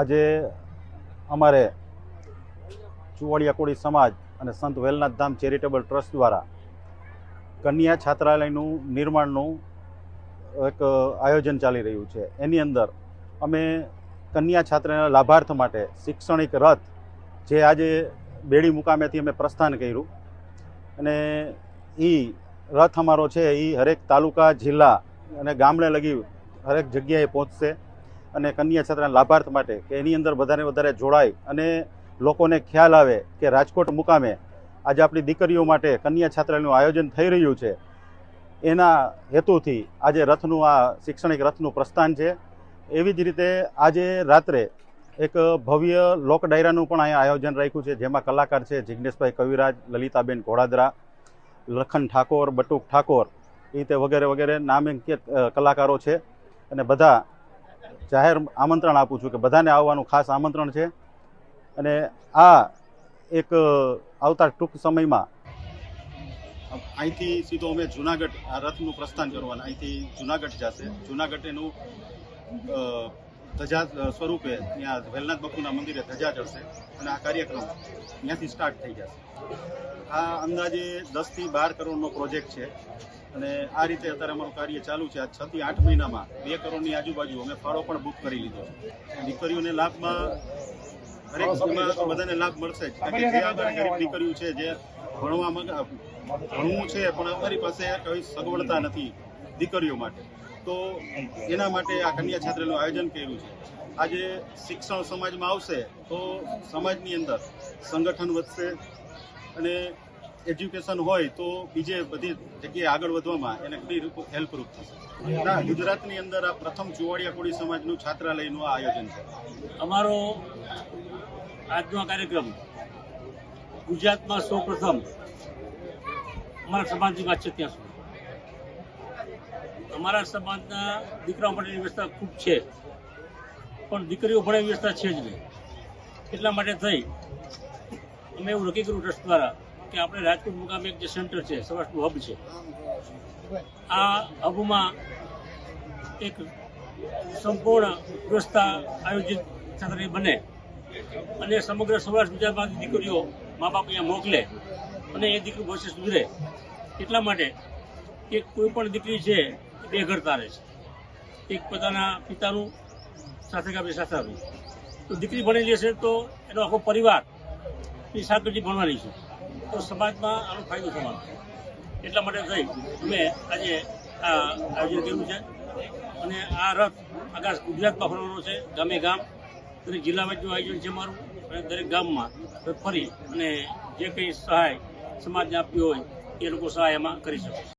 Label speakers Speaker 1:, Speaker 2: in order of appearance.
Speaker 1: આજે અમારે ચુવાડિયા કોળી સમાજ અને સંત વેલનાથ ધામ ચેરિટેબલ ટ્રસ્ટ દ્વારા કન્યા છાત્રાલયનું નિર્માણનું એક આયોજન ચાલી રહ્યું છે. એની અંદર અમે કન્યા છાત્રાના લાભાર્થ માટે શૈક્ષણિક રથ જે આજે બેડી મુકામેથી અમે પ્રસ્થાન કર્યું અને એ રથ અમારો છે એ હરેક તાલુકા, જિલ્લા અને ગામડે લગી હરેક જગ્યાએ પહોંચશે. અને કન્યા છાત્રાના લાભાર્થ માટે કે એની અંદર વધારે વધારે જોડાય અને લોકોને ખ્યાલ આવે કે રાજકોટ મુકામે આજે આપણી દીકરીઓ માટે કન્યા છાત્રાલયનું આયોજન થઈ રહ્યું છે. એના હેતુથી આજે રથનું આ શૈક્ષણિક રથનું પ્રસ્થાન છે. એવી જ રીતે આજે રાત્રે એક ભવ્ય લોક ડાયરાનું પણ અહીંયા આયોજન રાખ્યું છે, જેમાં કલાકાર છે જિજ્ઞેશભાઈ કવિરાજ, લલિતાબેન ઘોડાદરા, લખન ઠાકોર, બટુક ઠાકોર એ રીતે વગેરે વગેરે નામાંકિત કલાકારો છે. અને બધા જાહેર આમંત્રણ આપું છું કે બધાને આવવાનું ખાસ આમંત્રણ છે. અને આ એક આવતા ટૂંક સમયમાં અહીંથી સીધો અમે જુનાગઢ આ રથનું પ્રસ્થાન કરવાના. અહીંથી જુનાગઢ જશે. જુનાગઢ એનું ધજા સ્વરૂપે ત્યાં વેલનાથ બાપુના મંદિરે ધજા ચડશે અને આ કાર્યક્રમ ત્યાંથી સ્ટાર્ટ થઈ જશે. આ અંદાજે દસથી બાર કરોડનો પ્રોજેક્ટ છે અને આ રીતે અત્યારે અમારું કાર્ય ચાલુ છે. આ છ થી આઠ મહિનામાં બે કરોડની આજુબાજુ અમે ફાળો પણ બુક કરી લીધો છે. દીકરીઓને લાભમાં દરેક સ્કૂલમાં તો બધાને લાભ મળશે જ. કારણ કે જે આગળ ગરીબ દીકરીઓ છે જે ભણવામાં ભણવું છે પણ અમારી પાસે કોઈ સગવડતા નથી દીકરીઓ માટે. તો એના માટે આ કન્યા છાત્રનું આયોજન કર્યું છે. આજે શિક્ષણ સમાજમાં આવશે તો સમાજની અંદર સંગઠન વધશે અને એજ્યુકેશન હોય તો બીજે બધી જગ્યાએ આગળ વધવામાં એને ઘણી હેલ્પરૂપ થશે. ના, ગુજરાતની અંદર આ પ્રથમ ચુવાડિયા કોળી સમાજનું છાત્રાલયનું આયોજન છે.
Speaker 2: અમારો આજનો કાર્યક્રમ ગુજરાતમાં સૌ પ્રથમ અમારા સમાજની વાત છે ત્યાં સુધી. અમારા સમાજના દીકરાઓ માટેની વ્યવસ્થા ખૂબ છે. પણ દીકરીઓ ભણે વ્યવસ્થા છે જ નહીં. એટલા માટે થઈ અમે એવું નક્કી કર્યું ટ્રસ્ટ દ્વારા કે આપણે રાજકોટ મુકામે એક જે સેન્ટર છે સૌરાષ્ટ્રનું હબ છે, આ હબમાં એક સંપૂર્ણ વ્યવસ્થા આયોજિત છાત્રાલય બને અને સમગ્ર સૌરાષ્ટ્ર ગુજરાતમાંથી દીકરીઓ મા બાપ અહીંયા મોકલે અને એ દીકરી ભવિષ્ય સુધરે, એટલા માટે કે કોઈ પણ દીકરી છે બે ઘર તારે છે. એક પોતાના પિતાનું, સાથે કે આપણી સાસરાનું તો દીકરી ભણેલી હશે તો એનો આખો પરિવાર એ સાત પેઢી ભણવાની છે. તો સમાજમાં આનો ફાયદો થવાનો એટલા માટે થઈ, અમે આજે આ આયોજન કર્યું છે. અને આ રથ આકાશ ગુજરાતમાં ફરવાનો છે, ગામે ગામ. દરેક જિલ્લામાં જો આયોજન છે મારું અને દરેક ગામમાં ફરી અને જે કંઈ સહાય સમાજને આપવી હોય એ લોકો સહાય એમાં કરી શકે